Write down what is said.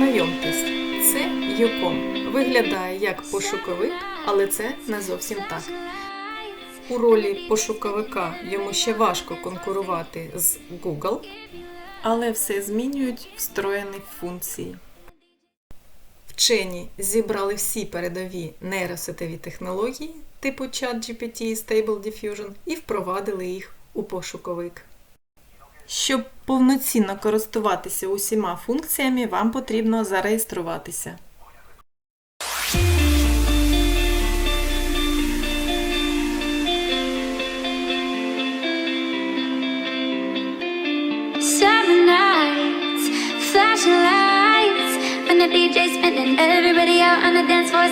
Знайомтесь, це Юком. Виглядає як пошуковик, але це не зовсім так. У ролі пошуковика йому ще важко конкурувати з Google, але все змінюють встроєні функції. Вчені зібрали всі передові нейросетові технології типу ChatGPT і Stable Diffusion і впровадили їх у пошуковик. Щоб повноцінно користуватися усіма функціями, вам потрібно зареєструватися. Everybody out on the dance floor